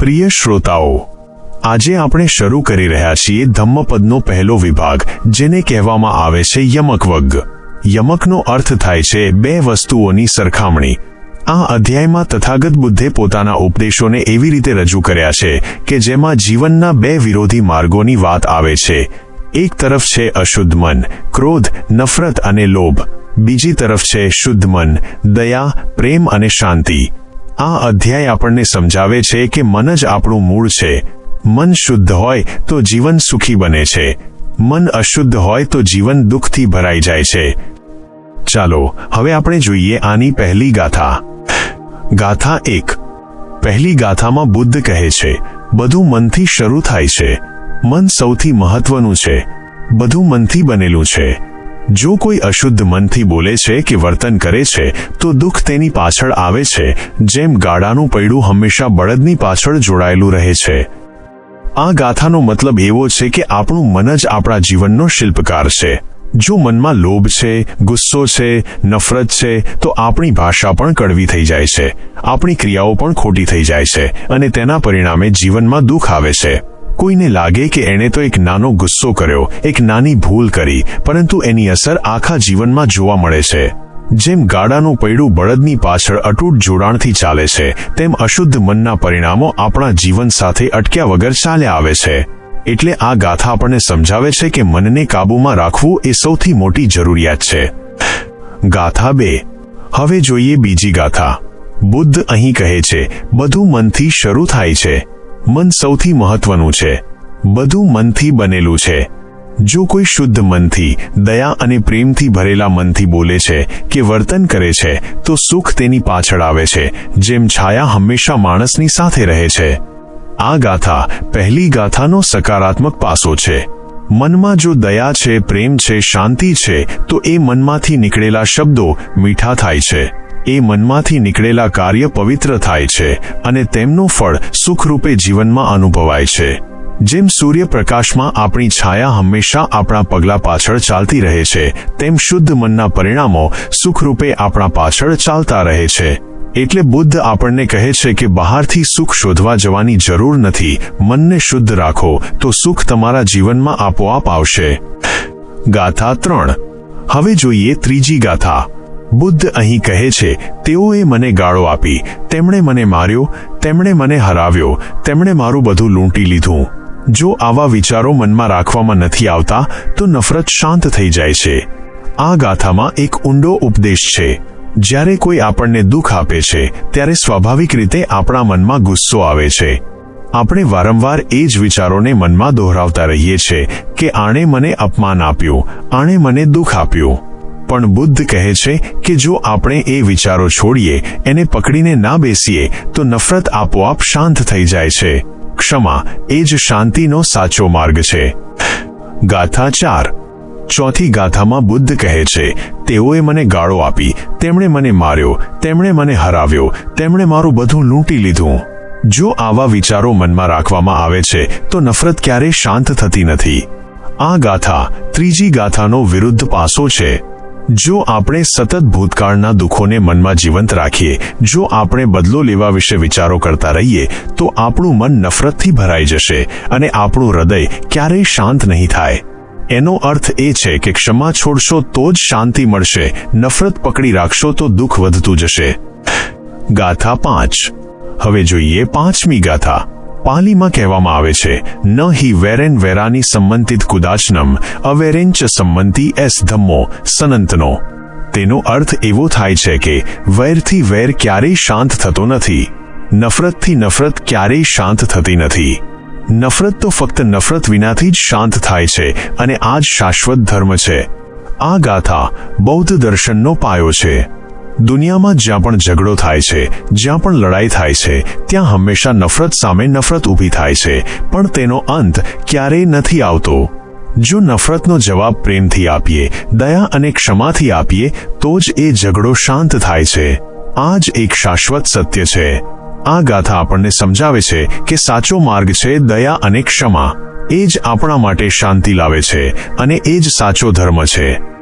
પ્રિય શ્રોતાઓ, આજે આપણે શરૂ કરી રહ્યા છીએ ધમ્મપદનો પહેલો વિભાગ, જેને કહેવામાં આવે છે યમકવગ. યમકનો અર્થ થાય છે બે વસ્તુઓની સરખામણી. આ અધ્યાયમાં તથાગત બુદ્ધે પોતાના ઉપદેશોને એવી રીતે રજૂ કર્યા છે કે જેમાં જીવનના બે વિરોધી માર્ગોની વાત આવે છે. એક તરફ છે અશુદ્ધ મન, ક્રોધ, નફરત અને લોભ. બીજી તરફ છે શુદ્ધ મન, દયા, પ્રેમ અને શાંતિ. આ અધ્યાય આપણને સમજાવે છે કે મન જ આપણું મૂળ છે. મન શુદ્ધ હોય તો જીવન સુખી બને છે. મન અશુદ્ધ હોય તો જીવન દુઃખથી ભરાઈ જાય છે. ચાલો, હવે આપણે જોઈએ આની પહેલી ગાથા. ગાથા એક. પહેલી ગાથામાં બુદ્ધ કહે છે, બધું મનથી શરૂ થાય છે. મન સૌથી મહત્વનું છે. બધું મનથી બનેલું છે. જો કોઈ અશુદ્ધ મનથી બોલે છે કે વર્તન કરે છે, તો દુઃખ તેની પાછળ આવે છે, જેમ ગાડાનું પૈડું હંમેશા બળદની પાછળ જોડાયેલું રહે છે. આ ગાથાનો મતલબ એવો છે કે આપણું મન જ આપણા જીવનનો શિલ્પકાર છે. જો મનમાં લોભ છે, ગુસ્સો છે, નફરત છે, તો આપણી ભાષા પણ કડવી થઈ જાય છે. આપણી ક્રિયાઓ પણ ખોટી થઈ જાય છે, અને તેના પરિણામે જીવનમાં દુઃખ આવે છે. કોઈને લાગે કે એણે તો એક નાનો ગુસ્સો કર્યો, એક નાની ભૂલ કરી, પરંતુ એની અસર આખા જીવનમાં જોવા મળે છે. જેમ ગાડાનું પૈડું બળદની પાછળ અટૂટ જોડાણથી ચાલે છે, તેમ અશુદ્ધ મનના પરિણામો આપણા જીવન સાથે અટક્યા વગર ચાલ્યા આવે છે. એટલે આ ગાથા આપણને સમજાવે છે કે મનને કાબૂમાં રાખવું એ સૌથી મોટી જરૂરિયાત છે. ગાથા બે. હવે જોઈએ બીજી ગાથા. બુદ્ધ અહીં કહે છે, બધું મનથી શરૂ થાય છે. મન સૌથી મહત્વનું છે. બધું મનથી બનેલું છે. જો કોઈ શુદ્ધ મનથી, દયા અને પ્રેમથી ભરેલા મનથી બોલે છે કે વર્તન કરે છે, તો સુખ તેની પાછળ આવે છે, જેમ છાયા હંમેશા માણસની સાથે રહે છે. આ ગાથા, પહેલી ગાથાનો સકારાત્મક પાસો છે. મનમાં જો દયા છે, પ્રેમ છે, શાંતિ છે, તો એ મનમાંથી નીકળેલા શબ્દો મીઠા થાય છે. એ મનમાંથી નીકળેલા કાર્ય પવિત્ર થાય છે અને તેમનું ફળ સુખરૂપે જીવનમાં અનુભવાય છે. જેમ સૂર્યપ્રકાશમાં આપણી છાયા હંમેશા આપણા પગલા પાછળ ચાલતી રહે છે, તેમ શુદ્ધ મનના પરિણામો સુખરૂપે આપણા પાછળ ચાલતા રહે છે. એટલે બુદ્ધ આપણને કહે છે કે બહારથી સુખ શોધવા જવાની જરૂર નથી, મનને શુદ્ધ રાખો, તો સુખ તમારા જીવનમાં આપોઆપ આવશે. ગાથા ત્રણ. હવે જોઈએ ત્રીજી ગાથા. બુદ્ધ અહીં કહે છે, તેઓએ મને ગાળો આપી, તેમણે મને માર્યો, તેમણે મને હરાવ્યો, તેમણે મારું બધું લૂંટી લીધું. જો આવા વિચારો મનમાં રાખવામાં નથી આવતા, તો નફરત શાંત થઈ જાય છે. આ ગાથામાં એક ઊંડો ઉપદેશ છે. જ્યારે કોઈ આપણને દુઃખ આપે છે, ત્યારે સ્વાભાવિક રીતે આપણા મનમાં ગુસ્સો આવે છે. આપણે વારંવાર એ જ વિચારોને મનમાં દોહરાવતા રહીએ છીએ કે, આણે મને અપમાન આપ્યું, આણે મને દુઃખ આપ્યું. પણ બુદ્ધ કહે છે કે જો આપણે એ વિચારો છોડીએ, એને પકડીને ના બેસીએ, તો નફરત આપોઆપ શાંત થઈ જાય છે. ક્ષમા એ જ શાંતિનો સાચો માર્ગ છે. ગાથા ચાર. ચોથી ગાથામાં બુદ્ધ કહે છે, તેઓએ મને ગાળો આપી, તેમણે મને માર્યો, તેમણે મને હરાવ્યો, તેમણે મારું બધું લૂંટી લીધું. જો આવા વિચારો મનમાં રાખવામાં આવે છે, તો નફરત ક્યારેય શાંત થતી નથી. આ ગાથા ત્રીજી ગાથાનો વિરુદ્ધ પાસો છે. જો આપણે સતત ભૂતકાળના દુઃખોને મનમાં જીવંત રાખીએ, જો આપણે બદલો લેવા વિશે વિચારો કરતા રહીએ, તો આપણું મન નફરતથી ભરાઈ જશે અને આપણું હૃદય ક્યારેય શાંત નહીં થાય. એનો અર્થ એ છે કે ક્ષમા છોડશો તો જ શાંતિ મળશે, નફરત પકડી રાખશો તો દુઃખ વધતું જશે. ગાથા પાંચ. હવે જોઈએ પાંચમી ગાથા. પાલીમાં કહેવામાં આવે છે. ન હિ વેરેન વેરાની સંબંધિત કુદાચનમ અવેરેન્ચ સંબંધી એસ ધમ્મો, સનંતનો. તેનો અર્થ એવો થાય છે કે, વૈરથી વૈર ક્યારેય શાંત થતો નથી. નફરતથી નફરત ક્યારેય શાંત થતી નથી. નફરત તો ફક્ત નફરત વિનાથી જ શાંત થાય છે અને આ જ શાશ્વત ધર્મ છે. આ ગાથા બૌદ્ધ દર્શનનો પાયો છે. દુનિયામાં જ્યાં પણ ઝઘડો થાય છે, જ્યાં પણ લડાઈ થાય છે, ત્યાં હંમેશા નફરત સામે નફરત ઊભી થાય છે, પણ તેનો અંત ક્યારેય નથી આવતો. જો નફરતનો જવાબ પ્રેમથી આપીએ, દયા અને ક્ષમાથી આપીએ, તો જ એ ઝઘડો શાંત થાય છે. આ જ એક શાશ્વત સત્ય છે. આ ગાથા આપણને સમજાવે છે કે સાચો માર્ગ છે દયા અને ક્ષમા. એ જ આપણા માટે શાંતિ લાવે છે અને એ જ સાચો ધર્મ છે.